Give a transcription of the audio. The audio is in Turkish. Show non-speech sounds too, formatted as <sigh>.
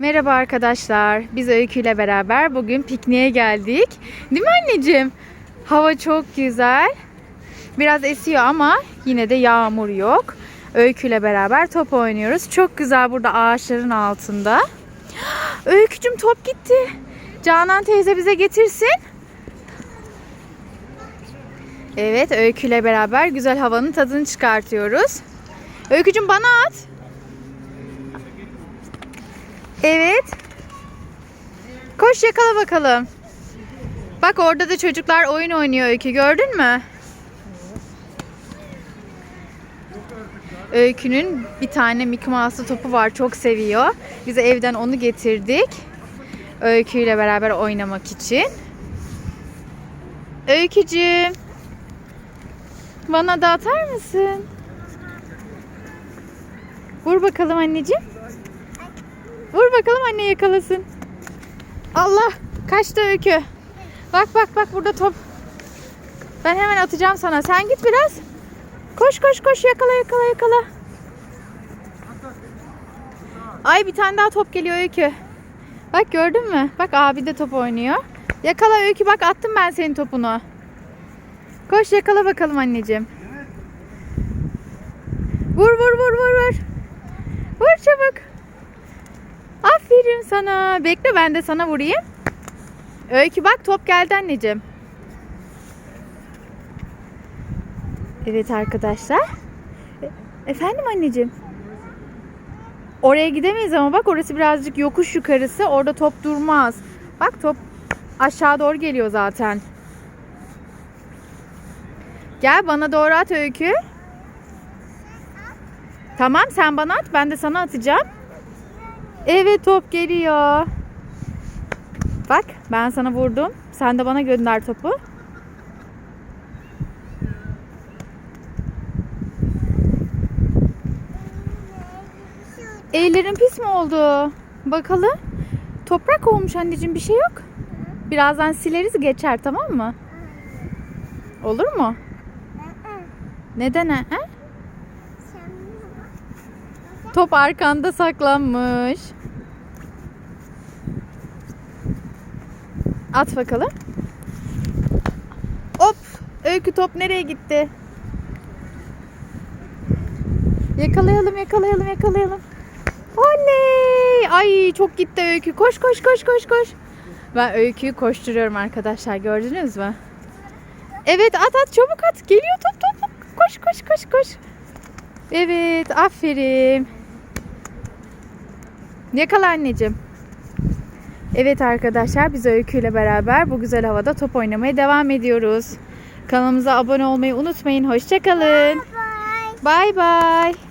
Merhaba arkadaşlar. Biz Öykü ile beraber bugün pikniğe geldik. Değil mi anneciğim? Hava çok güzel. Biraz esiyor ama yine de yağmur yok. Öykü ile beraber top oynuyoruz. Çok güzel burada ağaçların altında. <gasps> Öykücüm top gitti. Canan teyze bize getirsin. Evet Öykü ile beraber güzel havanın tadını çıkartıyoruz. Öykücüm bana at. Evet. Koş yakala bakalım. Bak orada da çocuklar oyun oynuyor Öykü gördün mü? Öykü'nün bir tane Mickey Mouse'lu topu var çok seviyor. Biz evden onu getirdik. Öykü ile beraber oynamak için. Öykücüğüm. Bana da atar mısın? Vur bakalım anneciğim. Vur bakalım anne yakalasın. Allah kaçtı öykü. Bak bak bak burada top. Ben hemen atacağım sana. Sen git biraz. Koş koş koş yakala yakala yakala. Ay bir tane daha top geliyor öykü. Bak gördün mü? Bak abi de top oynuyor. Yakala öykü bak attım ben senin topunu. Koş yakala bakalım anneciğim. Vur vur vur vur vur. Vur çabuk. Aferin sana. Bekle ben de sana vurayım. Öykü bak top geldi anneciğim. Evet arkadaşlar. E- Efendim anneciğim. Oraya gidemeyiz ama bak orası birazcık yokuş yukarısı. Orada top durmaz. Bak top aşağı doğru geliyor zaten. Gel bana doğru at Öykü. Tamam sen bana at ben de sana atacağım. Evet top geliyor. Bak ben sana vurdum. Sen de bana gönder topu. Ellerin pis mi oldu? Bakalım. Toprak olmuş anneciğim bir şey yok. Birazdan sileriz geçer tamam mı? Olur mu? Neden ha? Top arkanda saklanmış. At bakalım. Hop! Öykü top nereye gitti? Yakalayalım, yakalayalım, yakalayalım. Oley! Ay çok gitti Öykü. Koş, koş, koş, koş, koş. Ben Öykü'yü koşturuyorum arkadaşlar. Gördünüz mü? Evet, at at, çabuk at. Geliyor top, top. Koş, koş, koş, koş. Evet, aferin. Yakala anneciğim. Evet arkadaşlar biz Öykü ile beraber bu güzel havada top oynamaya devam ediyoruz. Kanalımıza abone olmayı unutmayın. Hoşçakalın. Bay bay.